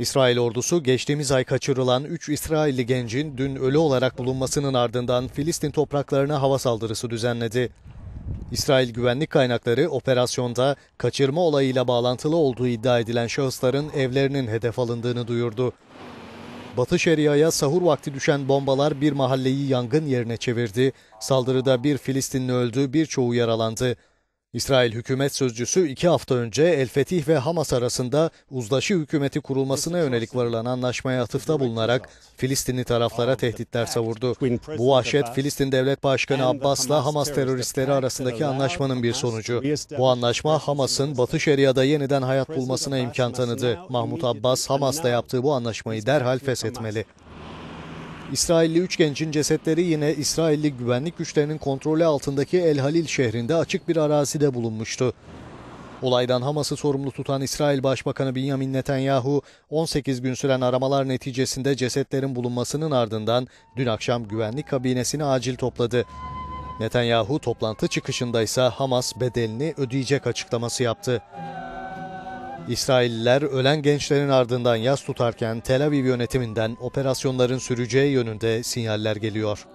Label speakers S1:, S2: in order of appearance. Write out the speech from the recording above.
S1: İsrail ordusu geçtiğimiz ay kaçırılan 3 İsrailli gencin dün ölü olarak bulunmasının ardından Filistin topraklarına hava saldırısı düzenledi. İsrail güvenlik kaynakları operasyonda kaçırma olayıyla bağlantılı olduğu iddia edilen şahısların evlerinin hedef alındığını duyurdu. Batı Şeria'ya sahur vakti düşen bombalar bir mahalleyi yangın yerine çevirdi. Saldırıda bir Filistinli öldü, birçoğu yaralandı. İsrail hükümet sözcüsü iki hafta önce El Fetih ve Hamas arasında uzlaşı hükümeti kurulmasına yönelik varılan anlaşmaya atıfta bulunarak Filistinli taraflara tehditler savurdu. Bu vahşet Filistin Devlet Başkanı Abbas'la Hamas teröristleri arasındaki anlaşmanın bir sonucu. Bu anlaşma Hamas'ın Batı Şeria'da yeniden hayat bulmasına imkan tanıdı. Mahmut Abbas Hamas'la yaptığı bu anlaşmayı derhal feshetmeli. İsrailli üç gencin cesetleri yine İsrailli güvenlik güçlerinin kontrolü altındaki El Halil şehrinde açık bir arazide bulunmuştu. Olaydan Hamas'ı sorumlu tutan İsrail Başbakanı Benjamin Netanyahu 18 gün süren aramalar neticesinde cesetlerin bulunmasının ardından dün akşam güvenlik kabinesini acil topladı. Netanyahu toplantı çıkışında ise Hamas bedelini ödeyecek açıklaması yaptı. İsrailliler ölen gençlerin ardından yas tutarken Tel Aviv yönetiminden operasyonların süreceği yönünde sinyaller geliyor.